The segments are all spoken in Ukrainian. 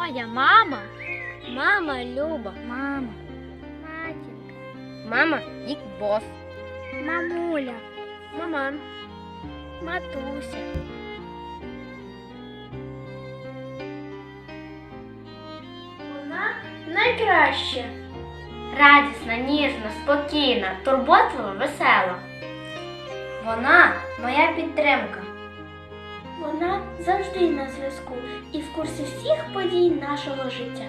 Моя мама. Мама Люба. Мама. Матінка. Мама Дік Бос. Мамуля. Маман. Матуся. Вона найкраща. Радісна, ніжна, спокійна, турботлива, весела. Вона моя підтримка. Вона завжди на зв'язку і в курсі всіх подій нашого життя.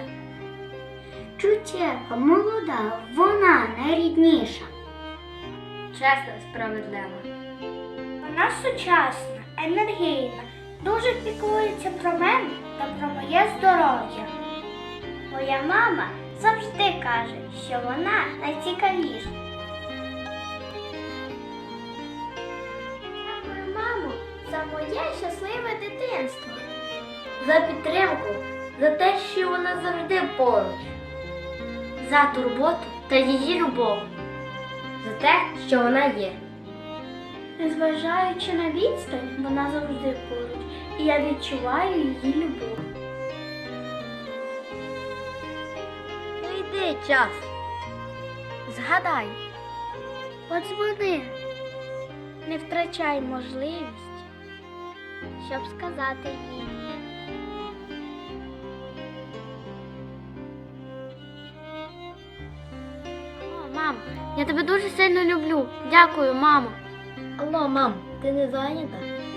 Чуттєва, молода, вона найрідніша. Чесна, справедлива. Вона сучасна, енергійна, дуже піклується про мене та про моє здоров'я. Моя мама завжди каже, що вона найцікавіша. За моє щасливе дитинство. За підтримку, за те, що вона завжди поруч. За турботу та її любов. За те, що вона є. Незважаючи на відстань, вона завжди поруч, і я відчуваю її любов. Ну йди час. Згадай, подзвони, не втрачай можливість, щоб сказати їй. О, мам, я тебе дуже сильно люблю. Дякую, мамо. Алло, мам, ти не зайнята?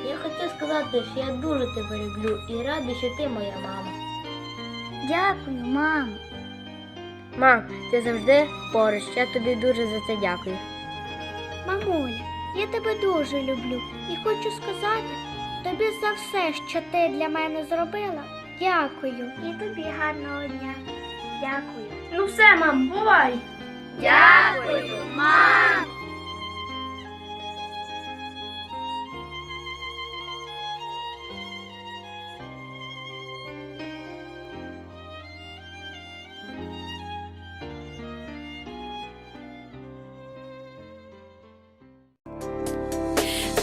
Я хотів сказати, що я дуже тебе люблю і радий, що ти моя мама. Дякую, мамо. Мам, ти завжди поруч. Я тобі дуже за це дякую. Мамуля, я тебе дуже люблю і хочу сказати тобі за все, що ти для мене зробила. Дякую. І тобі гарного дня. Дякую. Ну все, мам, бувай. Дякую, мам.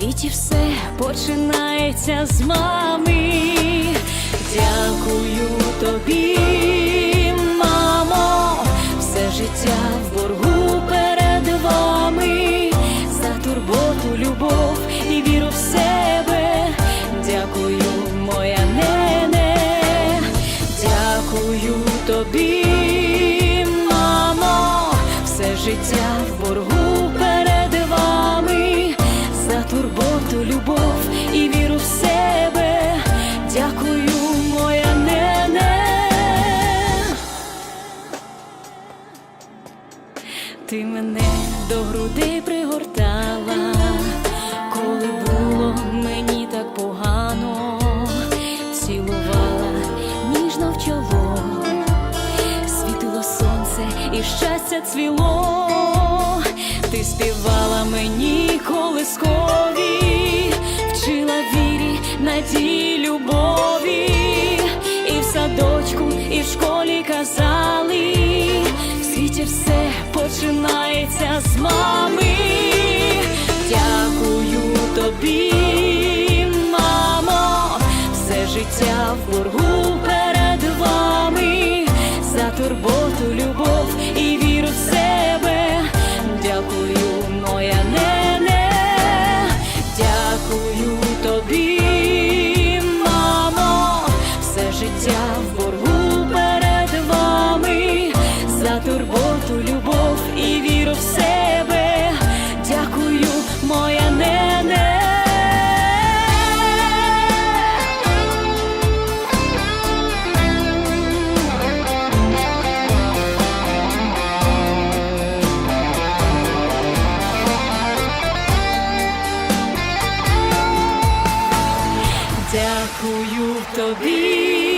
Світі все починається з мами. Дякую тобі, щастя цвіло, ти співала мені колискові, вчила вірі, надії, любові, і в садочку, і в школі казали, в світі все починається з мами. Дякую тобі, мамо, все життя в боргу перед вами, за турботу, життя в боргу перед вами, за турботу, любов і віру в себе. Дякую, моя нене. Дякую тобі,